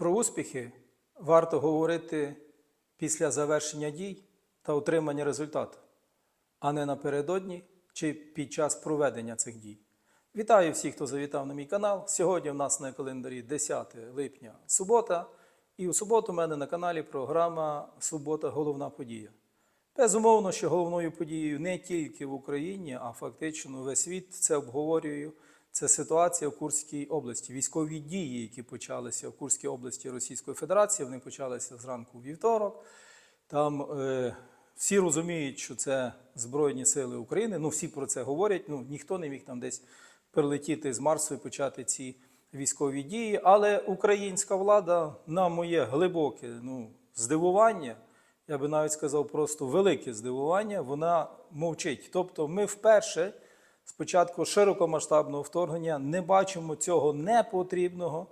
Про успіхи варто говорити після завершення дій та отримання результату, а не напередодні чи під час проведення цих дій. Вітаю всіх, хто завітав на мій канал. Сьогодні в нас на календарі 10 липня субота, і у суботу у мене на каналі програма Субота головна подія. Безумовно, що головною подією не тільки в Україні, а фактично весь світ це обговорює. Це ситуація в Курській області. Військові дії, які почалися в Курській області Російської Федерації, вони почалися зранку вівторок. Там е, всі розуміють, що це Збройні Сили України. Ну, всі про це говорять. Ну, ніхто не міг там десь прилетіти з Марсу і почати ці військові дії. Але українська влада, на моє глибоке ну, здивування, я би навіть сказав, просто велике здивування, вона мовчить. Тобто, ми вперше з початку широкомасштабного вторгнення не бачимо цього непотрібного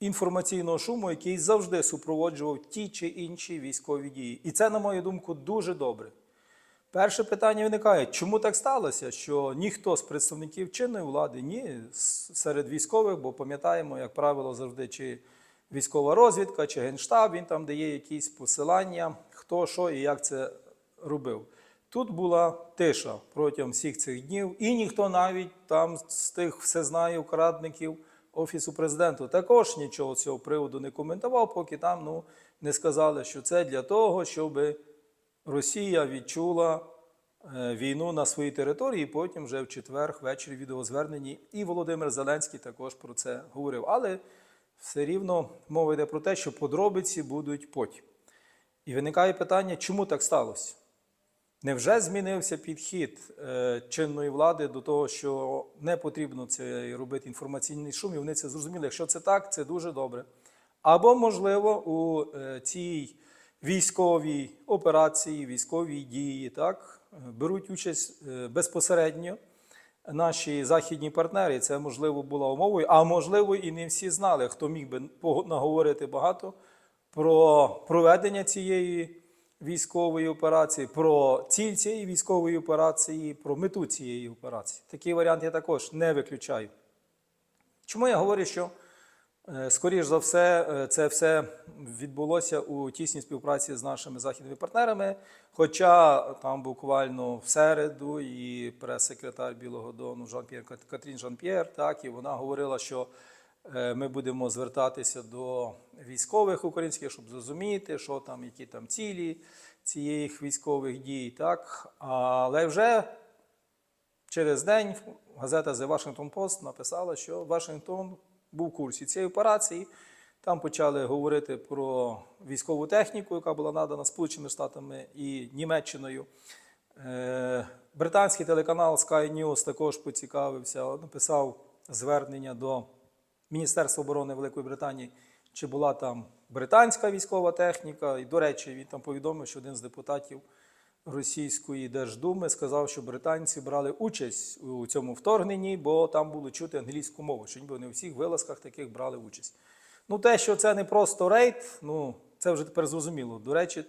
інформаційного шуму, який завжди супроводжував ті чи інші військові дії. І це, на мою думку, дуже добре. Перше питання виникає, чому так сталося, що ніхто з представників чинної влади, ні серед військових, бо пам'ятаємо, як правило, завжди чи військова розвідка, чи генштаб, він там дає якісь посилання, хто що і як це робив. Тут була тиша протягом всіх цих днів, і ніхто навіть там з тих всезнаю крадників Офісу президента також нічого з цього приводу не коментував, поки там ну, не сказали, що це для того, щоб Росія відчула е, війну на своїй території, і потім вже в четвер ввечері в відеозверненні і Володимир Зеленський також про це говорив. Але все рівно мова йде про те, що подробиці будуть потім. І виникає питання, чому так сталося? Невже змінився підхід е, чинної влади до того, що не потрібно це робити інформаційний шум, і вони це зрозуміли. Якщо це так, це дуже добре. Або, можливо, у е, цій військовій операції, військовій дії, так, беруть участь е, безпосередньо наші західні партнери. Це можливо була умовою, а можливо, і не всі знали, хто міг би наговорити багато про проведення цієї військової операції, про ціль цієї військової операції, про мету цієї операції. Такий варіант я також не виключаю. Чому я говорю, що е, скоріш за все е, це все відбулося у тісній співпраці з нашими західними партнерами? Хоча там буквально в середу і прес-секретар Білого Дону Жан-П'єр Катрін Жан-П'єр, так і вона говорила, що ми будемо звертатися до військових українських, щоб зрозуміти, що там, які там цілі цієї військових дій, так але вже Через день газета The Washington Post написала, що Вашингтон був в курсі цієї операції. Там почали говорити про військову техніку, яка була надана Сполученими Штатами і Німеччиною. Е, Британський телеканал Sky News також поцікавився, написав звернення до Міністерства оборони Великої Британії, чи була там британська військова техніка. І, до речі, він там повідомив, що один з депутатів Російської Держдуми сказав, що британці брали участь у цьому вторгненні, бо там було чути англійську мову, що ніби вони у всіх вилазках таких брали участь. Ну, те, що це не просто рейд, ну це вже тепер зрозуміло. До речі,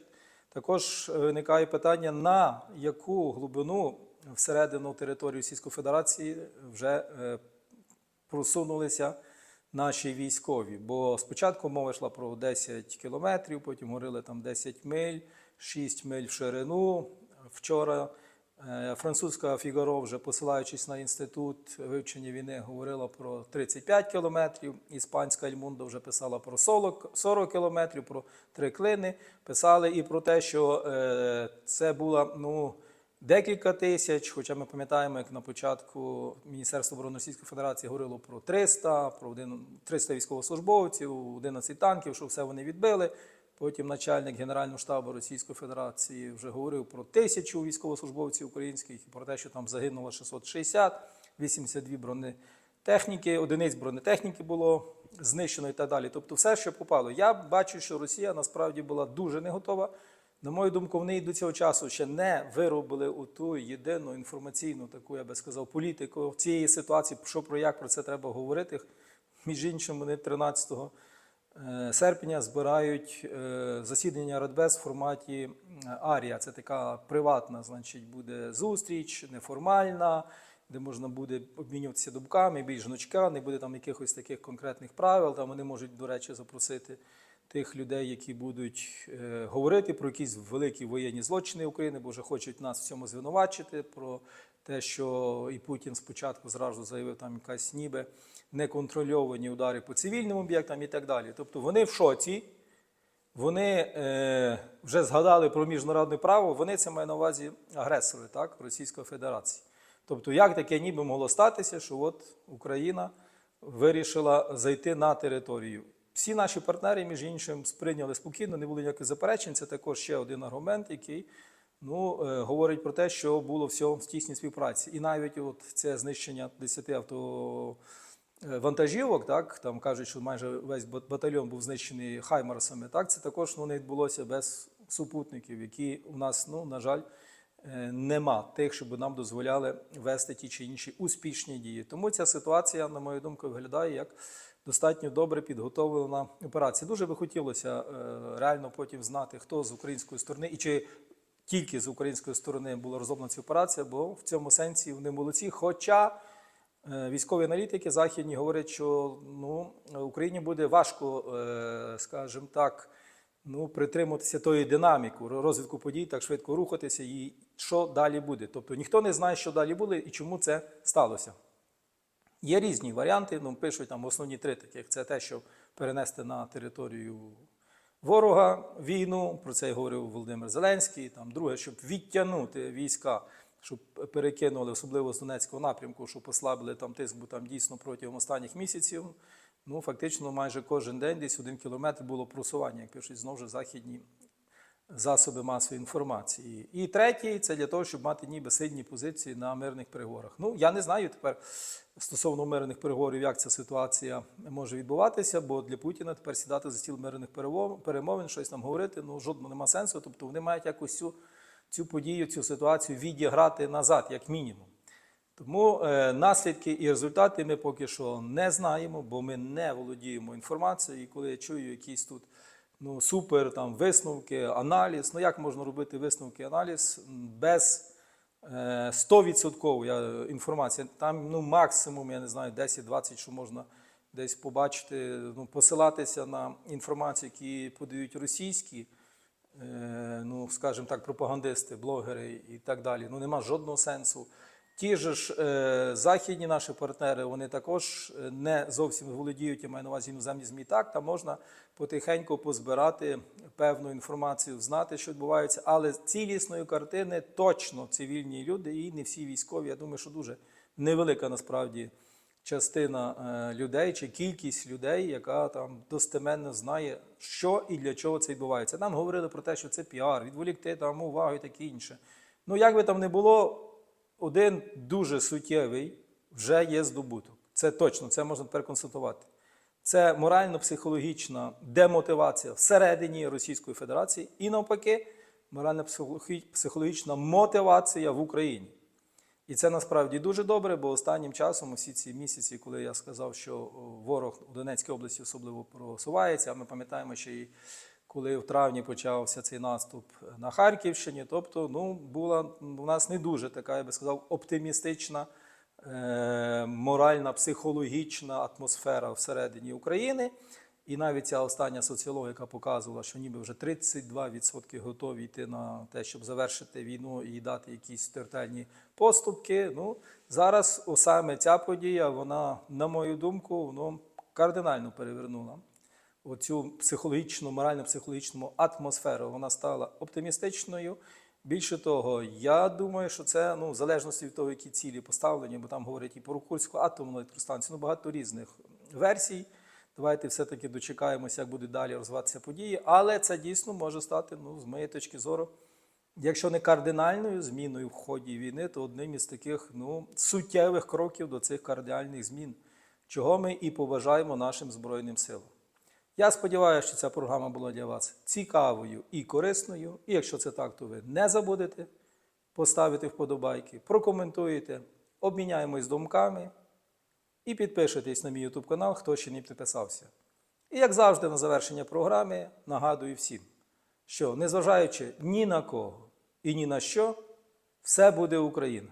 також е, виникає питання, на яку глибину всередину території Російської Федерації вже е, просунулися наші військові. Бо спочатку мова йшла про 10 кілометрів, потім говорили там 10 миль, 6 миль в ширину. Вчора е, французька Фігаро, вже посилаючись на інститут вивчення війни, говорила про 35 кілометрів. Іспанська Ельмундо вже писала про 40, 40 кілометрів, про три клини. Писали і про те, що е, це була ну. Декілька тисяч, хоча ми пам'ятаємо, як на початку Міністерство оборони Російської Федерації говорило про 300, про один- 300 військовослужбовців, 11 танків, що все вони відбили. Потім начальник Генерального штабу Російської Федерації вже говорив про тисячу військовослужбовців українських і про те, що там загинуло 660, 82 бронетехніки, одиниць бронетехніки було знищено і так далі. Тобто все, що попало. Я бачу, що Росія насправді була дуже не готова. На мою думку, вони до цього часу ще не виробили у ту єдину інформаційну таку, я би сказав, політику в цієї ситуації, що про як про це треба говорити. Між іншим, вони 13 е, серпня збирають е, засідання Радбез в форматі Арія. Це така приватна, значить, буде зустріч, неформальна. де можна буде обмінюватися думками, більш гнучка, не буде там якихось таких конкретних правил. Там вони можуть, до речі, запросити тих людей, які будуть е, говорити про якісь великі воєнні злочини України, бо вже хочуть нас в цьому звинувачити. Про те, що і Путін спочатку зразу заявив там якась ніби неконтрольовані удари по цивільним об'єктам і так далі. Тобто вони в шоці. Вони е, вже згадали про міжнародне право, вони це мають на увазі агресори так, Російської Федерації. Тобто, як таке ніби могло статися, що от Україна вирішила зайти на територію. Всі наші партнери, між іншим, сприйняли спокійно, не було ніяких заперечень. Це також ще один аргумент, який ну, е, говорить про те, що було все в тісній співпраці. І навіть от це знищення 10 авто е, так там кажуть, що майже весь батальйон був знищений хаймарсами. Так, це також ну, не відбулося без супутників, які у нас, ну на жаль, е, нема тих, щоб нам дозволяли вести ті чи інші успішні дії. Тому ця ситуація, на мою думку, виглядає як достатньо добре підготовлена операція. Дуже би хотілося е, реально потім знати, хто з української сторони і чи тільки з української сторони була розроблена ця операція, бо в цьому сенсі вони молодці. Хоча е, військові аналітики західні говорять, що ну, Україні буде важко, е, скажімо так, ну, притримуватися тої динаміки розвитку подій, так швидко рухатися і що далі буде. Тобто ніхто не знає, що далі буде і чому це сталося. Є різні варіанти, ну, пишуть там основні три таких. Це те, щоб перенести на територію ворога війну, про це говорив Володимир Зеленський. Там, друге, щоб відтягнути війська, щоб перекинули, особливо з Донецького напрямку, щоб послабили там тиск, бо там дійсно протягом останніх місяців. Ну, фактично, майже кожен день десь один кілометр було просування, як пишуть знову ж західні засоби масової інформації. І третій це для того, щоб мати ніби сильні позиції на мирних переговорах. Ну, я не знаю тепер стосовно мирних переговорів, як ця ситуація може відбуватися, бо для Путіна тепер сідати за стіл мирних перемовин, щось там говорити, ну жодного нема сенсу. Тобто вони мають якось цю, цю подію, цю ситуацію відіграти назад, як мінімум. Тому е, наслідки і результати ми поки що не знаємо, бо ми не володіємо інформацією. І коли я чую якісь тут ну, супер там, висновки, аналіз, ну як можна робити висновки, аналіз без е, 100% я, інформації. Там ну, максимум, я не знаю, 10-20, що можна десь побачити, ну, посилатися на інформацію, які подають російські е, ну, скажімо так, пропагандисти, блогери і так далі. Ну, нема жодного сенсу. Ті ж е, західні наші партнери, вони також е, не зовсім володіють, я маю на увазі іноземні ЗМІ. Так, там можна потихеньку позбирати певну інформацію, знати, що відбувається, але цілісної картини точно цивільні люди і не всі військові. Я думаю, що дуже невелика насправді частина е, людей чи кількість людей, яка там достеменно знає, що і для чого це відбувається. Нам говорили про те, що це піар, відволікти там увагу і таке інше. Ну, як би там не було, один дуже суттєвий вже є здобуток. Це точно, це можна тепер констатувати. Це морально-психологічна демотивація всередині Російської Федерації і навпаки, морально-психологічна мотивація в Україні. І це насправді дуже добре, бо останнім часом, усі ці місяці, коли я сказав, що ворог у Донецькій області особливо просувається, а ми пам'ятаємо, що і коли в травні почався цей наступ на Харківщині, тобто ну, була у нас не дуже така, я би сказав, оптимістична е, моральна, психологічна атмосфера всередині України. І навіть ця остання соціологія показувала, що ніби вже 32% готові йти на те, щоб завершити війну і дати якісь територіальні поступки. Ну, зараз саме ця подія, вона, на мою думку, ну, кардинально перевернула оцю психологічну, морально-психологічну атмосферу. Вона стала оптимістичною. Більше того, я думаю, що це ну, в залежності від того, які цілі поставлені, бо там говорять і про Курську атомну електростанцію, ну багато різних версій. Давайте все-таки дочекаємося, як будуть далі розвиватися події. Але це дійсно може стати, ну, з моєї точки зору, якщо не кардинальною зміною в ході війни, то одним із таких ну, суттєвих кроків до цих кардинальних змін, чого ми і побажаємо нашим Збройним силам. Я сподіваюся, що ця програма була для вас цікавою і корисною. І якщо це так, то ви не забудете поставити вподобайки, прокоментуєте, обміняємось думками і підпишитесь на мій YouTube канал, хто ще не підписався. І як завжди, на завершення програми нагадую всім, що незважаючи ні на кого і ні на що, все буде Україна.